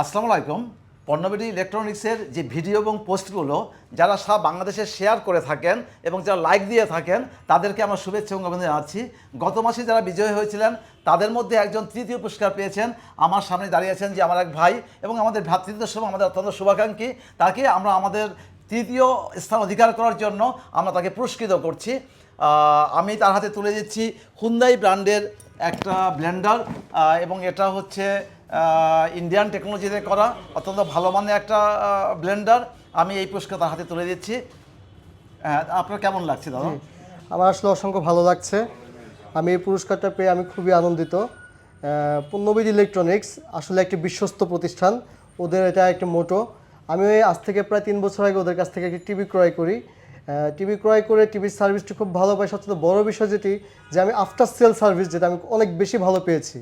আসসালামু আলাইকুম। পণ্যবিডি ইলেকট্রনিক্সের যে ভিডিও এবং পোস্টগুলো, যারা সারা বাংলাদেশে শেয়ার করে থাকেন এবং যারা লাইক দিয়ে থাকেন, তাদেরকে আমরা শুভেচ্ছা এবং অভিনন্দন জানাচ্ছি। গত মাসে যারা বিজয়ী হয়েছিলেন, তাদের মধ্যে একজন তৃতীয় পুরস্কার পেয়েছেন। আমার সামনে দাঁড়িয়ে আছেন যে আমার এক ভাই এবং আমাদের ভ্রাতৃত্বের সহ আমাদের অত্যন্ত শুভাকাঙ্ক্ষী। তাকে আমরা আমাদের তৃতীয় স্থান অধিকার করার জন্য আমরা তাকে পুরস্কৃত করছি। আমি তার হাতে তুলে দিচ্ছি হুন্দাই ব্র্যান্ডের একটা ব্লেন্ডার এবং এটা হচ্ছে ইন্ডিয়ান টেকনোলজিতে করা অত্যন্ত ভালো মানের একটা ব্লেন্ডার। আমি এই পুরস্কার তার হাতে তুলে দিচ্ছি। আহ, আপনার কেমন লাগছে দাদা? আমার আসলে অসংখ্য ভালো লাগছে। আমি এই পুরস্কারটা পেয়ে আমি খুবই আনন্দিত। পূর্ণবিদ ইলেকট্রনিক্স আসলে একটি বিশ্বস্ত প্রতিষ্ঠান। ওদের এটা একটা মোটো। আমি আজ থেকে প্রায় তিন বছর আগে ওদের কাছ থেকে একটি টিভি ক্রয় করি। টিভি ক্রয় করে টিভির সার্ভিসটি খুব ভালো পাই সবচেয়ে বড় বিষয় যেটি, যে আমি আফটার সেল সার্ভিস যেটা আমি অনেক বেশি ভালো পেয়েছি।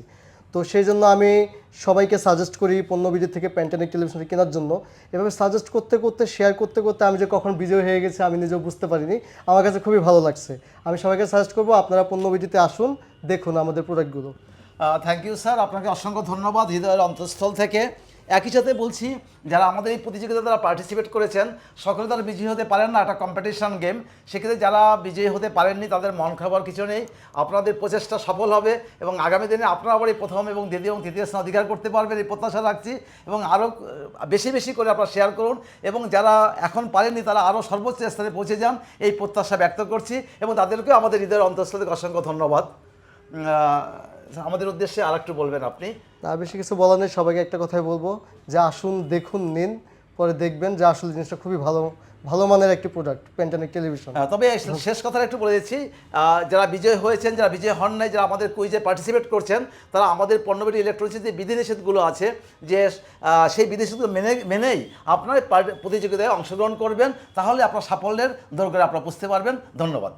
তো সেই জন্য আমি সবাইকে সাজেস্ট করি পণ্যবিদের থেকে প্যান্টানিক টেলিভিশনটি কেনার জন্য। এভাবে সাজেস্ট করতে করতে শেয়ার করতে করতে আমি যে কখন বিজয় হয়ে গেছে, আমি নিজেও বুঝতে পারিনি। আমার কাছে খুবই ভালো লাগছে। আমি সবাইকে সাজেস্ট করব আপনারা পণ্যবিদিতে আসুন, দেখুন আমাদের প্রোডাক্টগুলো থ্যাংক ইউ স্যার আপনাকে অসংখ্য ধন্যবাদ হৃদয়ের অন্তঃস্থল থেকে। একই সাথে বলছি, যারা আমাদের এই প্রতিযোগিতায় তারা পার্টিসিপেট করেছেন, সকলে তারা বিজয়ী হতে পারেন না একটা কম্পিটিশান গেম সেক্ষেত্রে যারা বিজয়ী হতে পারেননি, তাদের মন খাবার কিছু নেই। আপনাদের প্রচেষ্টা সফল হবে এবং আগামী দিনে আপনারা আবার এই প্রথম এবং দ্বিতীয় এবং তৃতীয় স্থান অধিকার করতে পারবেন, এই প্রত্যাশা রাখছি এবং আরও বেশি বেশি করে আপনারা শেয়ার করুন এবং যারা এখন পারেননি, তারা আরও সর্বোচ্চ স্থানে পৌঁছে যান, এই প্রত্যাশা ব্যক্ত করছি এবং তাদেরকেও আমাদের হৃদয়ের অন্তঃস্থল অসংখ্য ধন্যবাদ। আমাদের উদ্দেশ্যে আর একটু বলবেন আপনি। আর বেশি কিছু বলার নেই সবাইকে একটা কথাই বলব যে আসুন দেখুন নিন পরে দেখবেন যে আসলে জিনিসটা খুবই ভালো ভালো মানের একটি প্রোডাক্ট প্যান্টানিক টেলিভিশন তবে শেষ কথাটা একটু বলে দিচ্ছি যারা বিজয় হয়েছেন যারা বিজয় হন নাই যারা আমাদের কুইজে পার্টিসিপেট করছেন তারা আমাদের পণ্যবেটি ইলেকট্রনিক্সের যে বিধিনিষেধগুলো আছে যে সেই বিধিনিষেধগুলো মেনে মেনেই আপনার প্রতিযোগিতায় অংশগ্রহণ করবেন তাহলে আপনার সাফল্যের দরকারে আপনারা বুঝতে পারবেন। ধন্যবাদ।